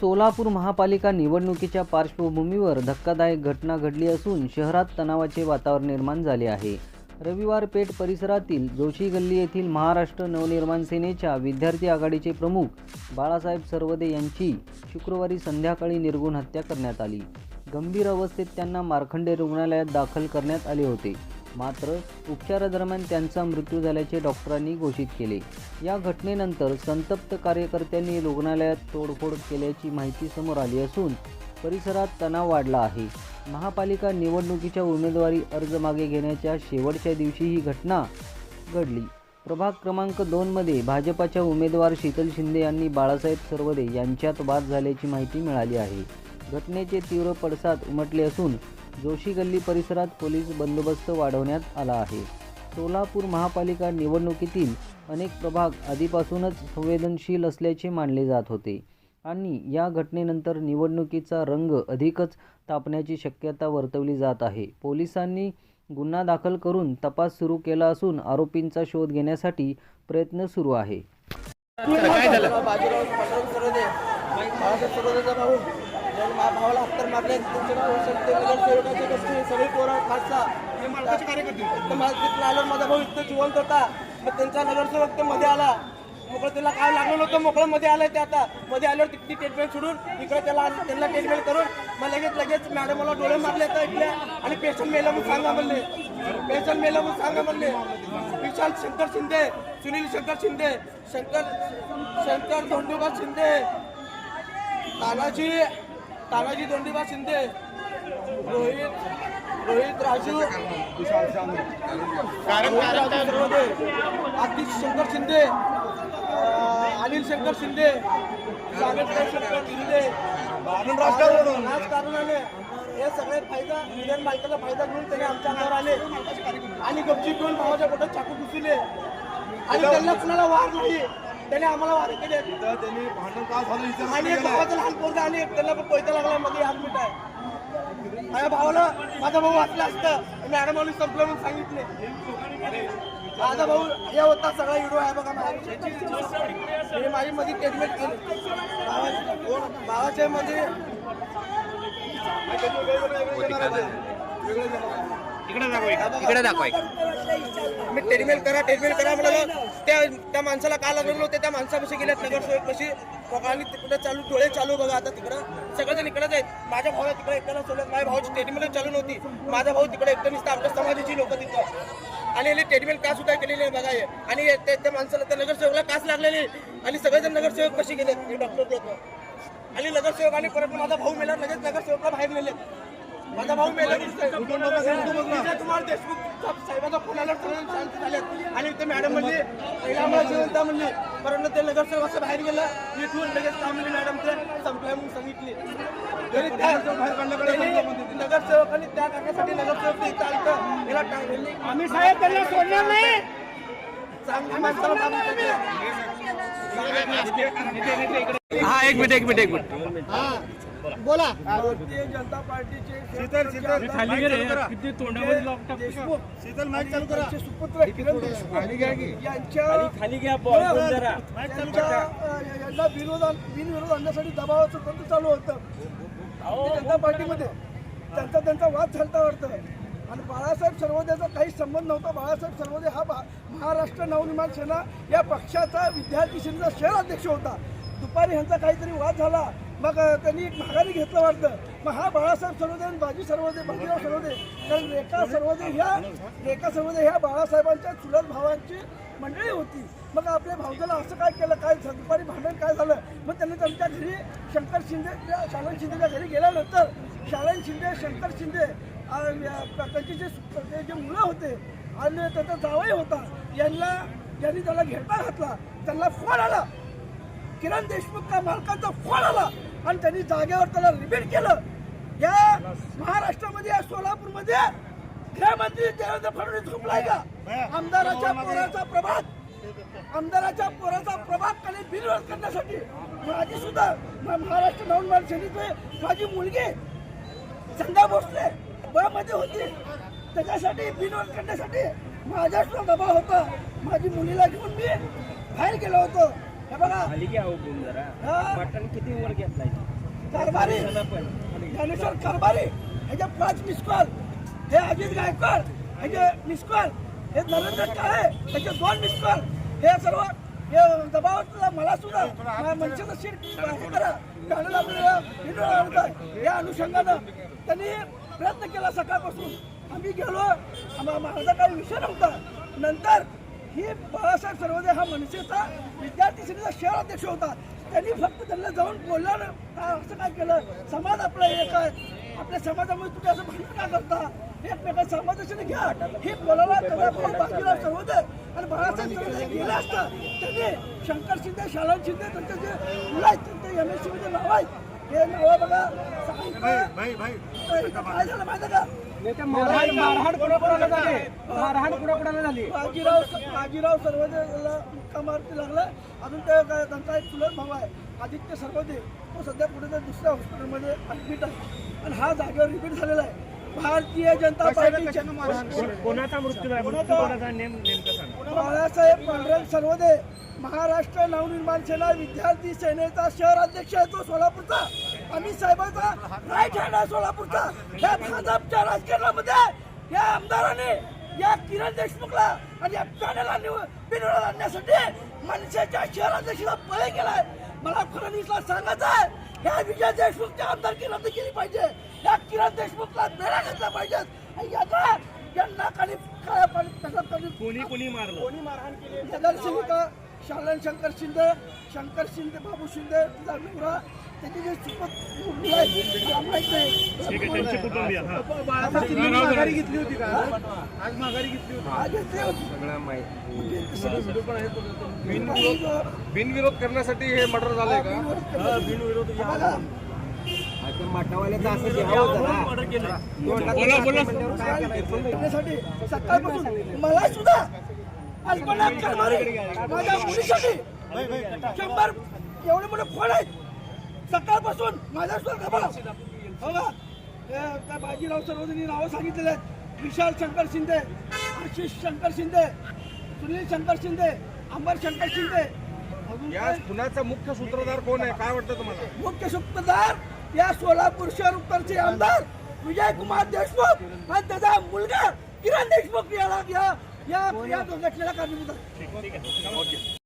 सोलापूर महापालिका निवडणुकीच्या पार्श्वभूमीवर धक्कादायक घटना घडली असून शहरात तणावाचे वातावरण निर्माण झाले आहे. रविवार पेठ परिसरातील जोशी गल्ली येथील महाराष्ट्र नवनिर्माण सेनेच्या विद्यार्थी आघाडीचे प्रमुख बाळासाहेब सरवदे यांची शुक्रवारी संध्याकाळी निर्गुण हत्या करण्यात आली. गंभीर अवस्थेत त्यांना मारखंडे रुग्णालयात दाखल करण्यात आले होते. मात्र उपचारादरम्यान त्यांचा मृत्यू झाल्याचे डॉक्टरांनी घोषित केले. या घटनेनंतर संतप्त कार्यकर्त्यांनी रुग्णालयात तोडफोड केल्याची माहिती समोर आली असून परिसरात तणाव वाढला आहे. महापालिका निवडणुकीच्या उमेदवारी अर्ज मागे घेण्याच्या शेवटच्या दिवशी ही घटना घडली. प्रभाग क्रमांक दोनमध्ये भाजपाच्या उमेदवार शीतल शिंदे यांनी बाळासाहेब सरवदे यांच्यात वाद झाल्याची माहिती मिळाली आहे. घटनेचे तीव्र पडसाद उमटले असून जोशी गल्ली परिसरात पोलीस बंदोबस्त वाढवण्यात आला आहे. सोलापूर महापालिका निवडणुकीतील अनेक प्रभाग आधीपासूनच संवेदनशील असल्याचे मानले जात होते आणि या घटनेनंतर निवडणुकीचा रंग अधिकच तापण्याची शक्यता वर्तवली जात आहे. पोलिसांनी गुन्हा दाखल करून तपास सुरू केला असून आरोपींचा शोध घेण्यासाठी प्रयत्न सुरू आहे. भावाला हत्तर मारले त्यांचे नाव संत नगरसेवकाचे गोष्टी सगळी पोरं खासा. आल्यावर माझा भाऊ इथं जिवंत होता. मग त्यांचा नगरसेवक ते मध्ये आला. मोकळं त्याला काय लागलं नव्हतं मोकळं मध्ये आलंय ते आता. मध्ये आल्यावर तिथली ट्रीटमेंट सोडून इकडे त्याला त्यांना ट्रीटमेंट करून मग लगेच लगेच मॅडम मला डोळे मारले तर इथल्या आणि पेशंट मेलं म्हणून सांगा म्हणले. पेशंट मेलं म्हणून सांगा म्हणले. विशाल शंकर शिंदे सुनील शंकर शिंदे शंकर शंकर धोंडोबा शिंदे. तानाजी तानाजी धोंडोबा शिंदे रोहित रोहित राजू सर्वदे आतिश शंकर शिंदे अनिल शंकर शिंदे सागर शंकर शिंदे. राजकारणाने हे सगळे फायदा मिलियन बायकाचा फायदा घेऊन त्याने आमच्या अंगावर आले. आणि गपचीप घेऊन भावाच्या पोटात चाकू घुसले आणि त्यांना कुणाला वार नाही. त्याने आम्हाला वार केले. त्यांनी भांडण का झालं आणि एक भावाचा लहान पोरगा आणि एक त्यांना पण पैसा लागला मध्ये हात मिठाय माझ्या भावाला माझा भाऊ वाचला असतं. मॅडम संपलं म्हणून सांगितले. माझा भाऊ हे होता सगळा व्हिडिओ आहे बघा माझ्या मी माझी मध्ये ट्रीटमेंट केली. भावा- भावाच्या मध्ये इकडे दाखवा मी ट्रीटमेंट करा ट्रीटमेंट करा म्हणाल त्या त्या माणसाला का लागलेलो होते? त्या माणसापाशी गेल्यात नगरसेवक कशी आणि तिकडे चालू डोळे चालू बघा आता तिकडं. सगळेजण इकडेच आहेत. माझ्या भावाला तिकडे एकट्याला सोडत माझ्या भाऊची ट्रीटमेंट चालू नव्हती. माझा भाऊ तिकडे एकटं नसतं. आमच्या समाजाची लोक तिथं. आणि यांनी ट्रीटमेंट का सुद्धा केलेली आहे बघा हे. आणि त्या त्या माणसाला त्या नगरसेवकला काच लागलेली? आणि सगळेजण नगरसेवक कशी गेले हे डॉक्टर लोक. आणि नगरसेवक आणि परत माझा भाऊ मेला लगेच नगरसेवकला बाहेर नेले माझा भाऊ मेला विजय कुमार देशमुख साहेबाचा फोन आला शांत झाले. आणि ते मॅडम म्हणली पहिला आम्हाला जिवंत म्हणली परत ते नगरसेवक असं बाहेर गेला. इथून लगेच म्हणली मॅडम ते संपलाय म्हणून सांगितली. तरी त्या त्यांनी नगरसेवकांनी त्या टाकण्यासाठी नगरसेवक इथं आलतं. याला टाकलेली आम्ही साहेब त्यांना सोडणार नाही. चांगल्या माणसाला मारून टाकलं. हा एक मिनिट एक मिनिट एक मिनिट. भारतीय जनता पार्टीचे देशमुख शीतल माईक चालू करा. सुपुत्र किरण देशमुख यांच्या खाली घ्या यांना विरोध बिनविरोध आणण्यासाठी दबावाचं तंत्र चालू होतं. जनता पार्टीमध्ये त्यांचा त्यांचा वाद झालता वाटतं. आणि बाळासाहेब सर्वोदयाचा काही संबंध नव्हता. बाळासाहेब सर्वोदय हा भा- महाराष्ट्र नवनिर्माण सेना या पक्षाचा विद्यार्थी सेनेचा शहर अध्यक्ष होता. दुपारी ह्यांचा काहीतरी वाद झाला. मग त्यांनी एक माघारी घेतलं वाटतं. मग हा बाळासाहेब सर्वोदय आणि बाजी सर्वोदय बाजीराव सर्वोदय कारण रेखा सर्वोदय ह्या रेखा सर्वोदय ह्या बाळासाहेबांच्या चुलत भावांची मंडळी होती. मग आपल्या भाऊजाला असं काय केलं? काय दुपारी भांडण काय झालं? मग त्यांनी त्यांच्या घरी शंकर शिंदे त्या शालन शिंदेच्या घरी गेल्यानंतर शालन शिंदे शंकर शिंदे आणि, त्यांचे जे जे मुलं होते आणि त्याचा जावई होता यांना यांनी त्याला घेरता घातला. त्यांना फोन आला. किरण देशमुख त्या मालकाचा फोन आला. आणि त्यांनी जागेवर त्याला रिपीट केलं. या महाराष्ट्रामध्ये या सोलापूरमध्ये गृहमंत्री देवेंद्र फडणवीस झोपलाय का? आमदाराच्या पोराचा प्रभाग आमदाराच्या पोराचा प्रभाग खाली बिनविरोध करण्यासाठी माझी सुद्धा महाराष्ट्र नवनिर्माण सेनेचे माझी मुलगी संध्या भोसले ब मध्ये होती. त्याच्यासाठी बिनविरोध करण्यासाठी माझ्या सुद्धा दबाव होता. माझी मुलीला घेऊन मी बाहेर गेलो होतो. हे बघा. खाली घ्या हो बोल जरा. हा, मटण किती वर घेतलाय? कारभारी. ज्ञानेश्वर कारभारी. ह्याचे पाच मिस कॉल हे अजित गायकवाड ह्याचे मिस कॉल हे नरेंद्र काळे ह्याचे दोन मिस कॉल हे सर्व हे दबावातला मला सुद्धा माझ्या मनसेचं सीट हे करा. घालून आपल्याला आहे. या अनुषंगानं त्यांनी प्रयत्न केला सकाळपासून. आम्ही गेलो. आम्हा- माझा काही विषय नव्हता. नंतर हे बाळासाहेब सर्वदे हा मनसेचा विद्यार्थी सेनेचा शहर अध्यक्ष होता. त्यांनी फक्त त्यांना जाऊन बोललं असं काय केलं? समाज आपला एक आहे. आपल्या समाजामध्ये तुम्ही असं भांडण का करता? एकमेका समाजाशी घ्या. हे बोलायला त्याला बाकीला सर्वोदय. आणि बाळासाहेब सर्वोदय गेले असतं त्यांनी शंकर शिंदे शालन शिंदे त्यांचे जे मुलं आहेत त्यांचे एम एस सी मध्ये नाव आहेत. हे नावं बघा. सांगितलं भाई काय झालं माहिती का मारहाण मारहाण कुणाकुणाला झाली मारहाण कुणाकुणाला झाली बाजीराव बाजीराव सर्वदेला मुक्का मारती लागला अजून ते काय त्यांचा एक चुलत भाऊ आहे आदित्य सर्वदे तो सध्या कुठेतरी दुसऱ्या हॉस्पिटलमध्ये ॲडमिट आहे आणि हा जागेवर रिपीट झालेला आहे भारतीय जनता पार्टीच्या कोणाचा मृत्यू बाळासाहेब पांडुरंग सर्वदे महाराष्ट्र नवनिर्माण सेना विद्यार्थी सेनेचा शहर अध्यक्ष आहे तो सोलापूरचा. अमित साहेबांचा राईट हँड आहे सोलापूरचा. या भाजपच्या राजकारणामध्ये या आमदाराने या किरण देशमुखला आणि या पॅनेलला बिनविरोध आणण्यासाठी मनसेच्या शहर अध्यक्षाला पळे केलाय. मला फडणवीसला सांगायचं आहे या विजय देशमुखच्या आमदारकी रद्द केली पाहिजे. या किरण देशमुखला बेरा घातला पाहिजे. आणि यांना यांना खाली कोणी कोणी मारलं? नगरसेविका शालन शंकर शिंदे शंकर शिंदे बाबू शिंदे तिचा नवरा त्याची जे सुपत मुलं हा. माघारी घेतली होती का? आज माघारी घेतली होती. आज येते होती. बिनविरोध बिनविरोध करण्यासाठी हे मर्डर झालंय का? बोला बोला. करण्यासाठी सकाळपासून मला सुद्धा कल्पना करणारे माझ्या मुलीसाठी शंभर एवढे मोठे फोन आहेत. सकाळपासून माझ्या गबा हो का? बाजीराव सर्वजणी नावं सांगितलेली आहेत. विशाल शंकर शिंदे आशिष शंकर शिंदे सुनील शंकर शिंदे अंबर शंकर शिंदे. या? खुनाचा मुख्य सूत्रधार कोण आहे? काय वाटतं तुम्हाला? मुख्य सूत्रधार या सोलापूर शहर उत्तरचे आमदार विजय कुमार देशमुख आणि त्याचा मुलगा किरण देशमुख याला या या या घटनेला कारणीभूत आहे.